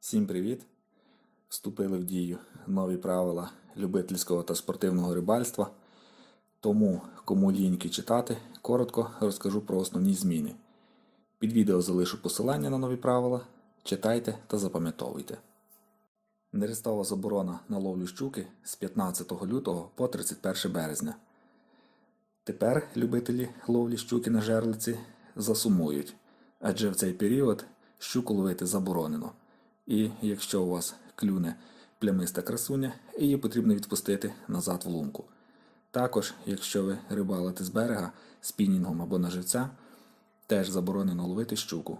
Всім привіт! Вступили в дію нові правила любительського та спортивного рибальства. Тому, кому ліньки читати, коротко розкажу про основні зміни. Під відео залишу посилання на нові правила. Читайте та запам'ятовуйте. Нерестова заборона на ловлю щуки з 15 лютого по 31 березня. Тепер любителі ловлі щуки на жерлиці засумують, адже в цей період щуку ловити заборонено. І якщо у вас клюне плямиста красуня, її потрібно відпустити назад в лунку. Також, якщо ви рибалите з берега спінінгом або на живця, теж заборонено ловити щуку.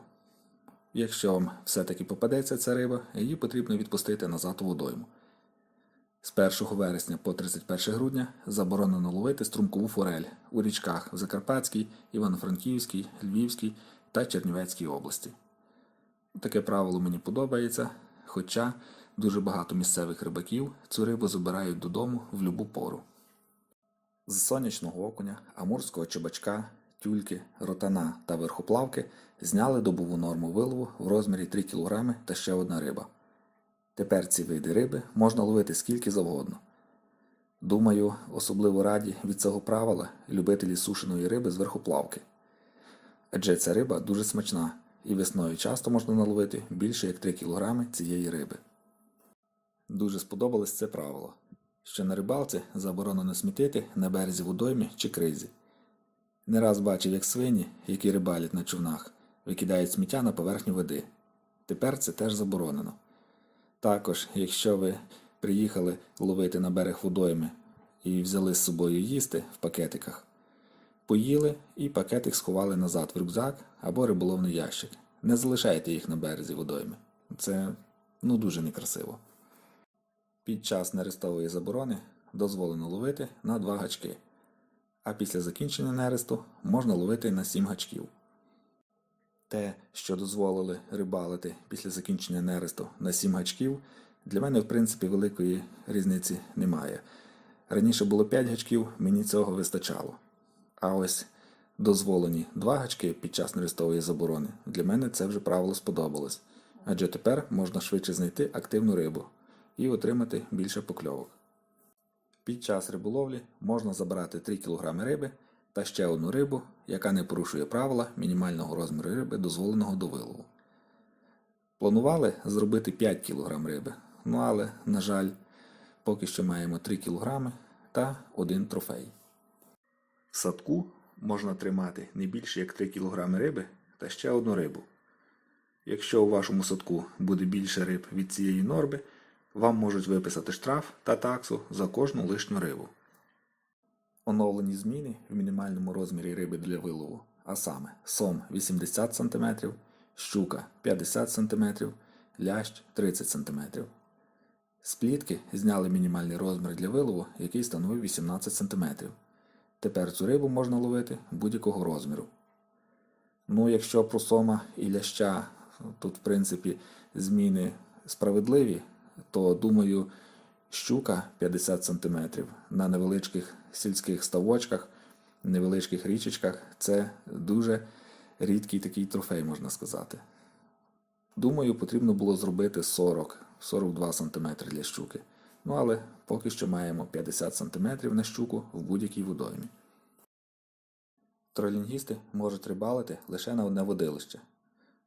Якщо вам все-таки попадеться ця риба, її потрібно відпустити назад у водойму. З 1 вересня по 31 грудня заборонено ловити струмкову форель у річках в Закарпатській, Івано-Франківській, Львівській та Чернівецькій області. Таке правило мені подобається, хоча дуже багато місцевих рибаків цю рибу забирають додому в любу пору. З сонячного окуня, амурського чебачка, тюльки, ротана та верхоплавки зняли добову норму вилову в розмірі 3 кг та ще одна риба. Тепер ці види риби можна ловити скільки завгодно. Думаю, особливо раді від цього правила любителі сушеної риби з верхоплавки. Адже ця риба дуже смачна і весною часто можна наловити більше як 3 кг цієї риби. Дуже сподобалось це правило, що на рибалці заборонено смітити на березі водоймі чи кризі. Не раз бачив, як свині, які рибалять на човнах, викидають сміття на поверхню води. Тепер це теж заборонено. Також, якщо ви приїхали ловити на берег водойми і взяли з собою їсти в пакетиках, поїли і пакетик сховали назад в рюкзак або риболовний ящик. Не залишайте їх на березі водойми. Це ну дуже некрасиво. Під час нерестової заборони дозволено ловити на 2 гачки, а після закінчення нересту можна ловити на 7 гачків. Те, що дозволили рибалити після закінчення нересту на 7 гачків, для мене в принципі великої різниці немає. Раніше було 5 гачків, мені цього вистачало. А ось дозволені 2 гачки під час нерестової заборони, для мене це вже правило сподобалось, адже тепер можна швидше знайти активну рибу і отримати більше покльовок. Під час риболовлі можна забрати 3 кг риби та ще одну рибу, яка не порушує правила мінімального розміру риби, дозволеного до вилову. Планували зробити 5 кг риби, ну але, на жаль, поки що маємо 3 кг та один трофей. В садку можна тримати не більше як 3 кг риби та ще одну рибу. Якщо у вашому садку буде більше риб від цієї норми, вам можуть виписати штраф та таксу за кожну лишню рибу. Оновлені зміни в мінімальному розмірі риби для вилову, а саме сом 80 см, щука 50 см, лящ 30 см. З плітки зняли мінімальний розмір для вилову, який становив 18 см. Тепер цю рибу можна ловити будь-якого розміру. Ну, якщо про сома і ляща тут, в принципі, зміни справедливі, то думаю, щука 50 см на невеличких сільських ставочках, невеличких річечках це дуже рідкий такий трофей, можна сказати. Думаю, потрібно було зробити 40-42 см для щуки. Ну, але поки що маємо 50 см на щуку в будь-якій водоймі. Тролінгісти можуть рибалити лише на одне водилище.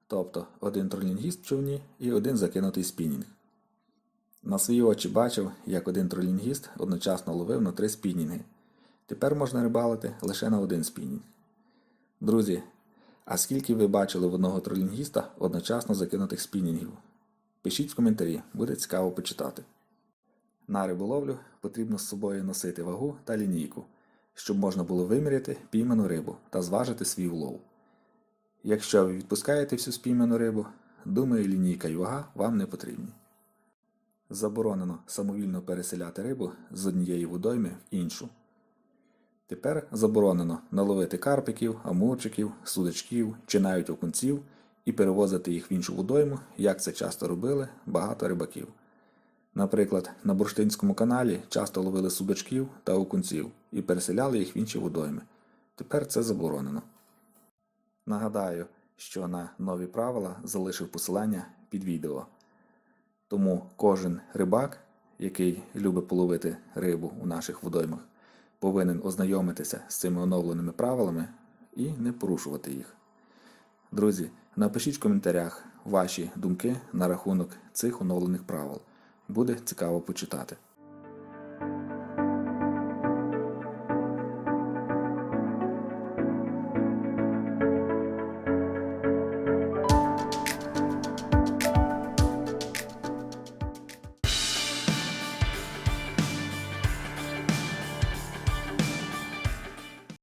Тобто один тролінгіст в човні і один закинутий спінінг. На свої очі бачив, як один тролінгіст одночасно ловив на три спінінги. Тепер можна рибалити лише на один спінінг. Друзі, а скільки ви бачили в одного тролінгіста одночасно закинутих спінінгів? Пишіть в коментарі, буде цікаво почитати. На риболовлю потрібно з собою носити вагу та лінійку, щоб можна було виміряти пійману рибу та зважити свій улов. Якщо ви відпускаєте всю спійману рибу, думаю, лінійка і вага вам не потрібні. Заборонено самовільно переселяти рибу з однієї водойми в іншу. Тепер заборонено наловити карпиків, амурчиків, судачків чи навіть окунців і перевозити їх в іншу водойму, як це часто робили багато рибаків. Наприклад, на Бурштинському каналі часто ловили судачків та окунців і переселяли їх в інші водойми. Тепер це заборонено. Нагадаю, що на нові правила залишив посилання під відео. Тому кожен рибак, який любить половити рибу у наших водоймах, повинен ознайомитися з цими оновленими правилами і не порушувати їх. Друзі, напишіть в коментарях ваші думки на рахунок цих оновлених правил. Буде цікаво почитати.